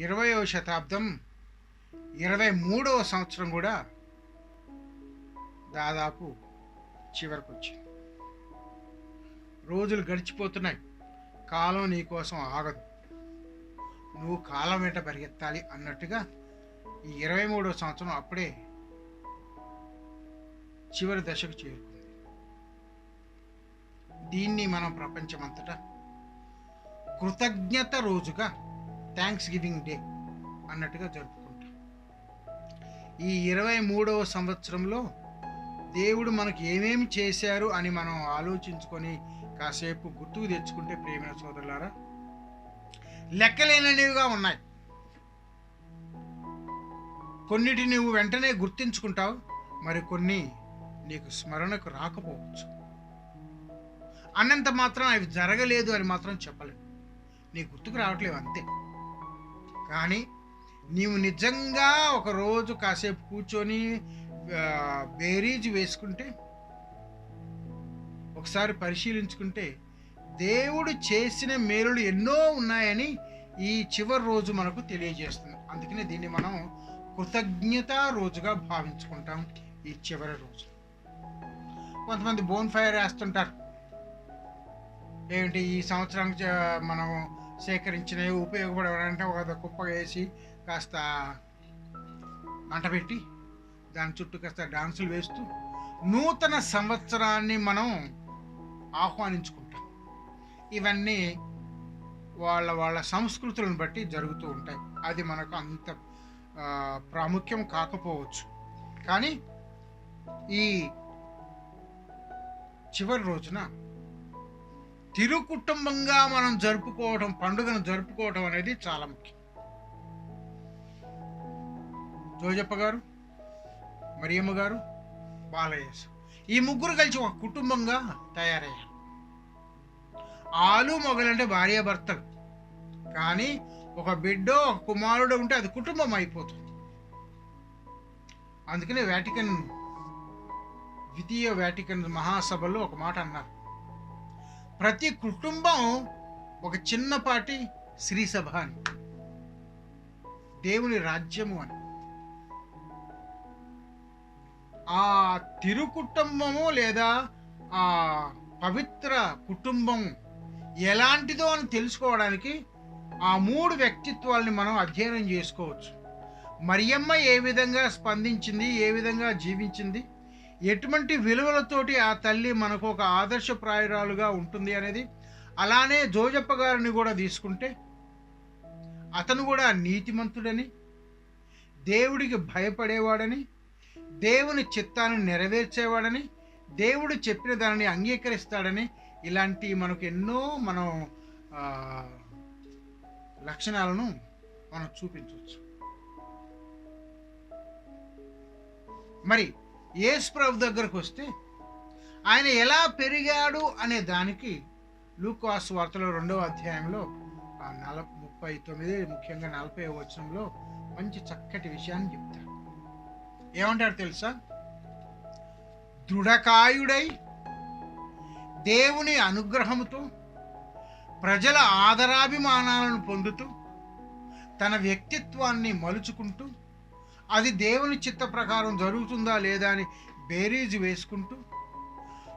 ఇరవయో శతాబ్దం ఇరవై మూడవ సంవత్సరం కూడా దాదాపు చివరికి వచ్చింది రోజులు గడిచిపోతున్నాయి. కాలం నీ కోసం ఆగదు. నువ్వు కాలం వెంట పరిగెత్తాలి అన్నట్టుగా ఈ ఇరవై మూడవ సంవత్సరం అప్పుడే చివరి దశకు చేరుకుంది. దీన్ని మనం ప్రపంచమంతటా కృతజ్ఞత రోజుగా థ్యాంక్స్ గివింగ్ డే అన్నట్టుగా జరుపుకుంటాం. ఈ ఇరవై మూడవ సంవత్సరంలో దేవుడు మనకు ఏమేమి చేశారు అని మనం ఆలోచించుకొని కాసేపు గుర్తుకు తెచ్చుకుంటే ప్రేమైన సోదరులారా లెక్కలేననివిగా ఉన్నాయి. కొన్నిటి నువ్వు వెంటనే గుర్తించుకుంటావు మరి కొన్ని నీకు స్మరణకు రాకపోవచ్చు. అన్నంత మాత్రం అవి జరగలేదు అని మాత్రం చెప్పలేవు నీ గుర్తుకు రావట్లేవు అంతే. కానీ నీవు నిజంగా ఒక రోజు కాసేపు కూర్చొని బేరీజ్ వేసుకుంటే ఒకసారి పరిశీలించుకుంటే దేవుడు చేసిన మేలులు ఎన్నో ఉన్నాయని ఈ చివరి రోజు మనకు తెలియజేస్తుంది. అందుకనే దీన్ని మనం కృతజ్ఞత రోజుగా భావించుకుంటాం ఈ చివరి రోజు. కొంతమంది బోన్ ఫైర్ వేస్తుంటారు. ఏమిటి ఈ సంవత్సరానికి మనం సేకరించినవి ఉపయోగపడవాలంటే ఒక కుప్ప వేసి కాస్త మంట పెట్టి దాని చుట్టూ కాస్త డాన్సులు వేస్తూ నూతన సంవత్సరాన్ని మనం ఆహ్వానించుకుంటాం. ఇవన్నీ వాళ్ళ వాళ్ళ సంస్కృతులను బట్టి జరుగుతూ ఉంటాయి. అది మనకు అంత ప్రాముఖ్యం కాకపోవచ్చు. కానీ ఈ చివరి రోజున తిరు కుటుంబంగా మనం జరుపుకోవడం పండుగను జరుపుకోవడం అనేది చాలా ముఖ్యం. జోజప్ప గారు మరియమ్మ గారు బాలయేసు ఈ ముగ్గురు కలిసి ఒక కుటుంబంగా తయారయ్యారు. ఆలు మొగలంటే భార్యాభర్తలు కానీ ఒక బిడ్డ ఒక కుమారుడు ఉంటే అది కుటుంబం అయిపోతుంది. అందుకనే వ్యాటికన్ ద్వితీయ వ్యాటికన్ మహాసభలో ఒక మాట అన్నారు. ప్రతి కుటుంబం ఒక చిన్నపాటి శ్రీసభ అని. దేవుని రాజ్యము అని. ఆ తిరు కుటుంబము లేదా ఆ పవిత్ర కుటుంబం ఎలాంటిదో అని తెలుసుకోవడానికి ఆ మూడు వ్యక్తిత్వాల్ని మనం అధ్యయనం చేసుకోవచ్చు. మరియమ్మ ఏ విధంగా స్పందించింది ఏ విధంగా జీవించింది? ఎటువంటి విలువలతోటి ఆ తల్లి మనకు ఒక ఆదర్శప్రాయురాలుగా ఉంటుంది అనేది అలానే జోజప్ప గారిని కూడా తీసుకుంటే అతను కూడా నీతిమంతుడని దేవుడికి భయపడేవాడని దేవుని చిత్తాన్ని నెరవేర్చేవాడని దేవుడు చెప్పిన దానిని అంగీకరిస్తాడని ఇలాంటి మనకు ఎన్నో మనం లక్షణాలను మనం చూపించవచ్చు. మరి యేసు ప్రభు దగ్గరకు వస్తే ఆయన ఎలా పెరిగాడు అనే దానికి లూకాస్ వార్తలో రెండవ అధ్యాయంలో ఆ నల ముప్పై తొమ్మిది ముఖ్యంగా నలభై వచనంలో మంచి చక్కటి విషయాన్ని చెప్తారు ఏమంటారు తెలుసా? దృఢకాయుడై దేవుని అనుగ్రహముతో ప్రజల ఆదరాభిమానాలను పొందుతూ తన వ్యక్తిత్వాన్ని మలుచుకుంటూ అది దేవుని చిత్త ప్రకారం జరుగుతుందా లేదా అని బేరీజు వేసుకుంటూ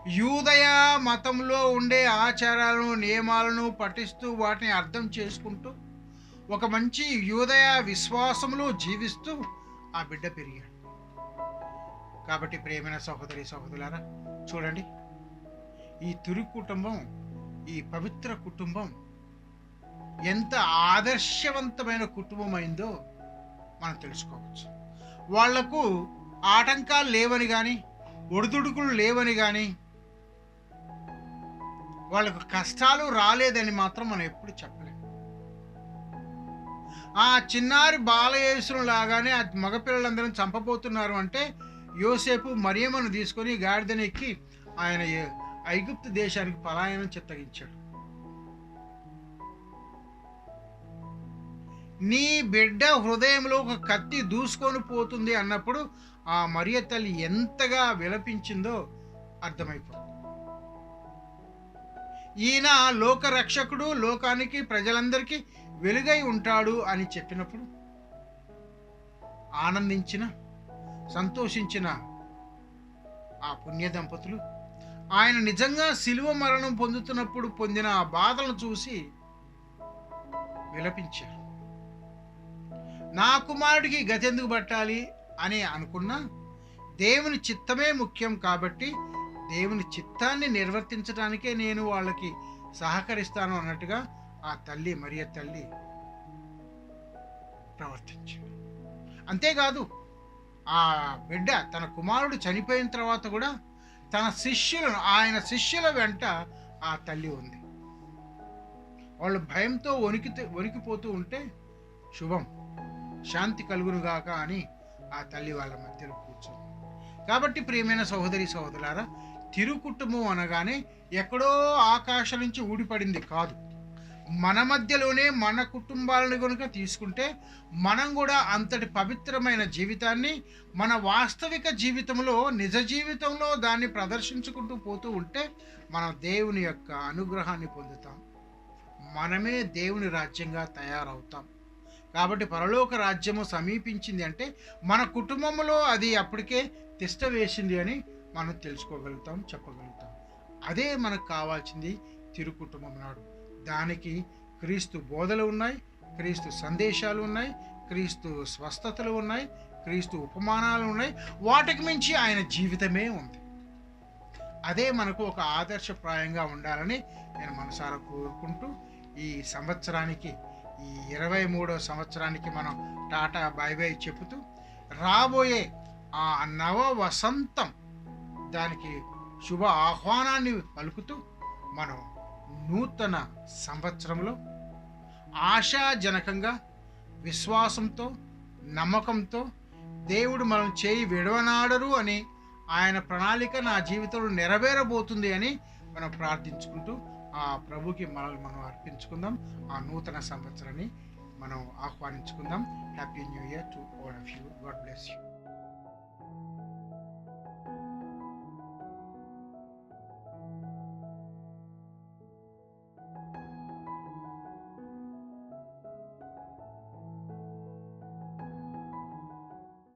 యూదయ మతంలో ఉండే ఆచారాలను నియమాలను పఠిస్తూ వాటిని అర్థం చేసుకుంటూ ఒక మంచి యూదయ విశ్వాసంలో జీవిస్తూ ఆ బిడ్డ పెరిగాడు. కాబట్టి ప్రేమైన సహోదరి సహోదరులారా చూడండి. ఈ తిరు కుటుంబం ఈ పవిత్ర కుటుంబం ఎంత ఆదర్శవంతమైన కుటుంబం అయిందో మనం తెలుసుకోవచ్చు. వాళ్ళకు ఆటంకాలు లేవని కానీ ఒడిదుడుకులు లేవని కానీ వాళ్ళకు కష్టాలు రాలేదని మాత్రం మనం ఎప్పుడు చెప్పలేము ఆ చిన్నారి బాలయేసును లాగానే ఆ మగపిల్లలందరం చంపబోతున్నారు అంటే యోసేపు మరియమ్మను తీసుకొని గాడిదనెక్కి ఆయన ఐగుప్తు దేశానికి పలాయనం చిత్తగించాడు నీ బిడ్డ హృదయంలో ఒక కత్తి దూసుకొని పోతుంది అన్నప్పుడు ఆ మరియ తల్లి ఎంతగా విలపించిందో అర్థమైపోతుంది. ఈయన లోక రక్షకుడు లోకానికి ప్రజలందరికీ వెలుగై ఉంటాడు అని చెప్పినప్పుడు ఆనందించిన సంతోషించిన ఆ పుణ్య దంపతులు ఆయన నిజంగా శిలువ మరణం పొందుతున్నప్పుడు పొందిన ఆ బాధలను చూసి విలపించారు. నా కుమారుడికి గతెందుకు పట్టాలి అని అనుకున్నా దేవుని చిత్తమే ముఖ్యం కాబట్టి దేవుని చిత్తాన్ని నిర్వర్తించడానికే నేను వాళ్ళకి సహకరిస్తాను అన్నట్టుగా ఆ తల్లి మరియ తల్లి ప్రవర్తించింది. అంతేకాదు ఆ బిడ్డ తన కుమారుడు చనిపోయిన తర్వాత కూడా తన శిష్యులను ఆయన శిష్యుల వెంట ఆ తల్లి ఉంది. వాళ్ళు భయంతో వణికి వణికిపోతూ ఉంటే శుభం. శాంతి కలుగునుగాక అని ఆ తల్లి వాళ్ళ మధ్యలో కూర్చుంది. కాబట్టి ప్రియమైన సహోదరి సహోదరులారా తిరు కుటుంబం అనగానే ఎక్కడో ఆకాశం నుంచి ఊడిపడింది కాదు. మన మధ్యలోనే మన కుటుంబాలను కనుక తీసుకుంటే మనం కూడా అంతటి పవిత్రమైన జీవితాన్ని మన వాస్తవిక జీవితంలో నిజ జీవితంలో దాన్ని ప్రదర్శించుకుంటూ పోతూ ఉంటే మనం దేవుని యొక్క అనుగ్రహాన్ని పొందుతాం. మనమే దేవుని రాజ్యంగా తయారవుతాం. కాబట్టి పరలోక రాజ్యము సమీపించింది అంటే మన కుటుంబంలో అది అప్పటికే తిష్ట వేసింది అని మనం తెలుసుకోగలుగుతాం చెప్పగలుగుతాం. అదే మనకు కావాల్సింది తిరు కుటుంబం నాడు. దానికి క్రీస్తు బోధలు ఉన్నాయి క్రీస్తు సందేశాలు ఉన్నాయి క్రీస్తు స్వస్థతలు ఉన్నాయి క్రీస్తు ఉపమానాలు ఉన్నాయి. వాటికి మించి ఆయన జీవితమే ఉంది. అదే మనకు ఒక ఆదర్శప్రాయంగా ఉండాలని నేను మనసారా కోరుకుంటూ ఈ సంవత్సరానికి ఈ ఇరవై మూడో సంవత్సరానికి మనం టాటా బై బై చెబుతూ రాబోయే ఆ నవ వసంతం దానికి శుభ ఆహ్వానాన్ని పలుకుతూ మనం నూతన సంవత్సరంలో ఆశాజనకంగా విశ్వాసంతో నమ్మకంతో దేవుడు మనం చేయి విడవనాడరు అని ఆయన ప్రణాళిక నా జీవితంలో నెరవేరబోతుంది అని మనం ప్రార్థించుకుంటూ ఆ ప్రభుకి మనల్ని మనం అర్పించుకుందాం. ఆ నూతన సంవత్సరాన్ని మనం ఆహ్వానించుకుందాం. Happy new year to all of you God bless you